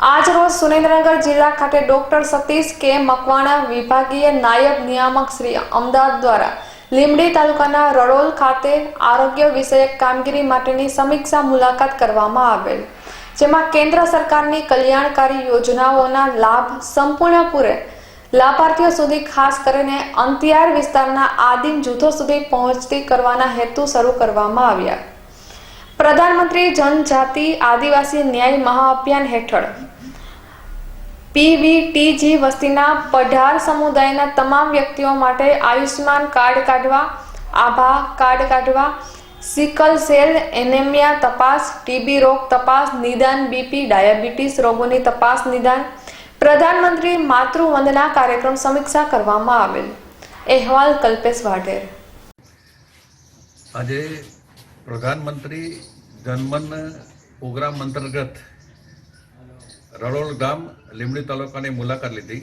આજ રોજ સુરેન્દ્રનગર જિલ્લા ખાતે ડોક્ટર સતીશ કે મકવાણા વિભાગીય નાયબ નિયામક શ્રી અમદાવાદ દ્વારા લીંબડી તાલુકાના રડોલ ખાતે આરોગ્ય વિષયક કામગીરી માટેની સમીક્ષા મુલાકાત કરવામાં આવેલ, જેમાં કેન્દ્ર સરકારની કલ્યાણકારી યોજનાઓના લાભ સંપૂર્ણપૂરે લાભાર્થીઓ સુધી ખાસ કરીને અંતિયાર વિસ્તારના આદિમ જૂથો સુધી પહોંચતી કરવાના હેતુ શરૂ કરવામાં આવ્યા. પ્રધાનમંત્રી જનજાતિ આદિવાસી ન્યાય મહાઅભિયાન હેઠળ પીવીટીજી વસ્તીના પઢાર સમુદાયના તમામ વ્યક્તિઓ માટે આયુષ્યમાન કાર્ડ કાઢવા, આભા કાર્ડ કાઢવા, સિકલ સેલ એનેમિયા તપાસ, ટીબી રોગ તપાસ નિદાન, બીપી, ડાયાબિટીસ રોગોની તપાસ નિદાન, પ્રધાનમંત્રી માતૃવંદના કાર્યક્રમ સમીક્ષા કરવામાં આવેલ. અહેવાલ કલ્પેશ વાઢેર. આજે પ્રધાનમંત્રી જનમન પ્રોગ્રામ અંતર્ગત રળોલ ગામ લીમડી તાલુકાની મુલાકાત લીધી.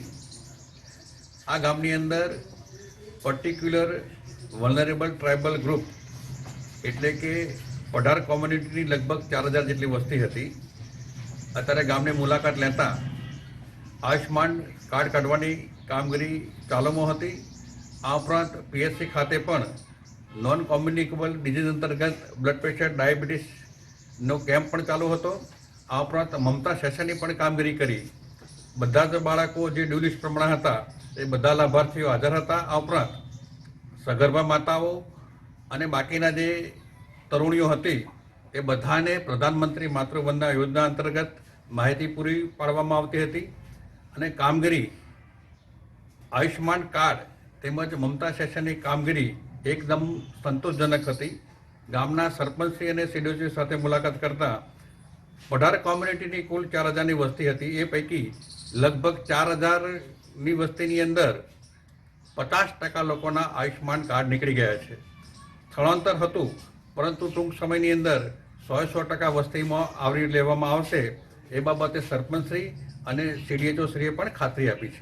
આ ગામની અંદર પર્ટિક્યુલર વલનરેબલ ટ્રાઇબલ ગ્રુપ એટલે કે અઢાર કોમ્યુનિટીની લગભગ ચાર હજાર જેટલી વસ્તી હતી. અત્યારે ગામની મુલાકાત લેતા આયુષ્માન કાર્ડ કાઢવાની કામગીરી ચાલુમાં હતી. આ ઉપરાંત પીએચસી ખાતે પણ નોન કોમ્યુનિકેબલ ડિઝીઝ અંતર્ગત બ્લડ પ્રેશર ડાયાબિટીસનો કેમ્પ પણ ચાલુ હતો. આ ઉપરાંત મમતા સેશનની પણ કામગીરી કરી. બધા જ બાળકો જે ડ્યુલિસ્ટ પ્રમાણે હતા, એ બધા લાભાર્થીઓ હાજર હતા. આ ઉપરાંત સગર્ભા માતાઓ અને બાકીના જે તરુણીઓ હતી, એ બધાને પ્રધાનમંત્રી માતૃવંદના યોજના અંતર્ગત માહિતી પૂરી પાડવામાં આવતી હતી અને કામગીરી આયુષ્યમાન કાર્ડ તેમજ મમતા સેશનની કામગીરી એકદમ સંતોષજનક હતી. ગામના સરપંચશ્રી અને સીડીઓશ્રી સાથે મુલાકાત કરતા અઢાર કોમ્યુનિટીની કુલ ચાર હજારની વસ્તી હતી. એ પૈકી લગભગ ચાર હજારની વસ્તીની અંદર પચાસ ટકા લોકોના આયુષ્યમાન કાર્ડ નીકળી ગયા છે. સ્થળાંતર હતું, પરંતુ ટૂંક સમયની અંદર સો સો ટકા વસ્તીમાં આવરી લેવામાં આવશે. એ બાબતે સરપંચશ્રી અને સીડીએચઓ શ્રીએ પણ ખાતરી આપી છે.